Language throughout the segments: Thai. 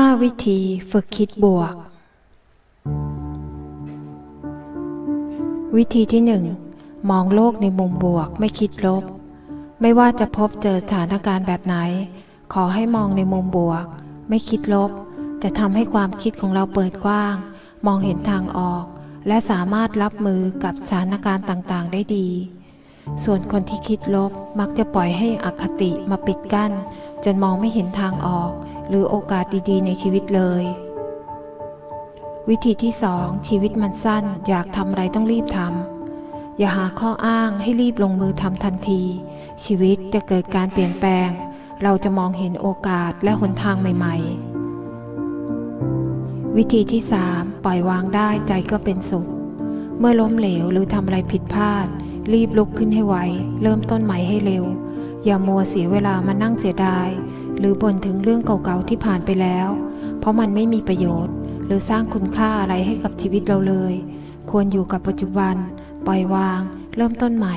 5 วิธีฝึกคิดบวก วิธีที่ 1 มองโลกในมุมบวกไม่คิดลบ ไม่ว่าจะพบเจอสถานการณ์แบบไหน ขอให้มองในมุมบวก ไม่คิดลบ จะทำให้ความคิดของเราเปิดกว้าง มองเห็นทางออก และสามารถรับมือกับสถานการณ์ต่างๆ ได้ดี ส่วนคนที่คิดลบมักจะปล่อยให้อคติมาปิดกั้น จนมองไม่เห็นทางออก หรือโอกาสดีๆ ในชีวิตเลย วิธีที่สองชีวิตมันสั้น อยากทำอะไรต้องรีบทำอย่าหาข้ออ้างให้รีบลงมือทำทันที ชีวิตจะเกิดการเปลี่ยนแปลง เราจะมองเห็นโอกาสและหนทางใหม่ ๆ วิธีที่สามปล่อยวางได้ใจก็เป็นสุข เมื่อล้มเหลวหรือทำอะไรผิดพลาด รีบลุกขึ้นให้ไวเริ่มต้นใหม่ให้เร็ว อย่ามัวเสียเวลามานั่งเสียดาย หรือบ่นถึงเรื่องเก่าๆที่ผ่านไปแล้ว เพราะมันไม่มีประโยชน์ หรือสร้างคุณค่าอะไรให้กับชีวิตเราเลย ควรอยู่กับปัจจุบัน ปล่อยวาง เริ่มต้นใหม่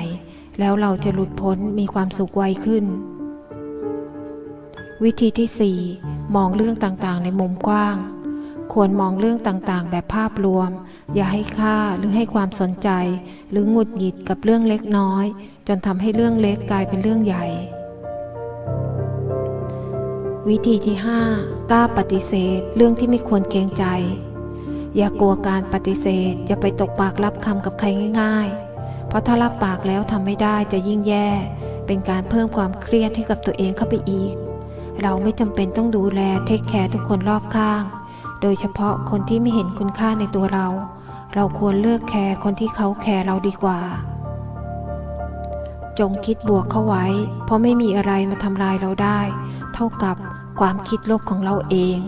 แล้วเราจะหลุดพ้นมีความสุขไวขึ้น วิธีที่ 4 มองเรื่องต่างๆ ในมุมกว้าง ควรมองเรื่องต่างๆ แบบภาพรวม อย่าให้ค่าหรือให้ความสนใจ หรือหงุดหงิดกับเรื่องเล็กน้อย จนทำให้เรื่องเล็กกลายเป็นเรื่องใหญ่ วิธีที่ 5 กล้าปฏิเสธ เรื่องที่ไม่ควรเกรงใจ อย่ากลัวการปฏิเสธ อย่าไปตกปากรับคำกับใครง่าย ๆ เพราะถ้ารับปากแล้วทำไม่ได้จะยิ่งแย่ เป็นการเพิ่มความเครียดให้กับตัวเองเข้าไปอีก เราไม่จำเป็นต้องดูแลเทคแคร์ทุกคนรอบข้าง ดยเฉพาะคนที่ไม่เห็นคุณค่าในตัวเรา เราควรเลือกแคร์คนที่เขาแคร์เราดีกว่า จงคิดบวกเข้าไว้ เพราะไม่มีอะไรมาทำลายเราได้ เท่ากับความคิดลบของเราเอง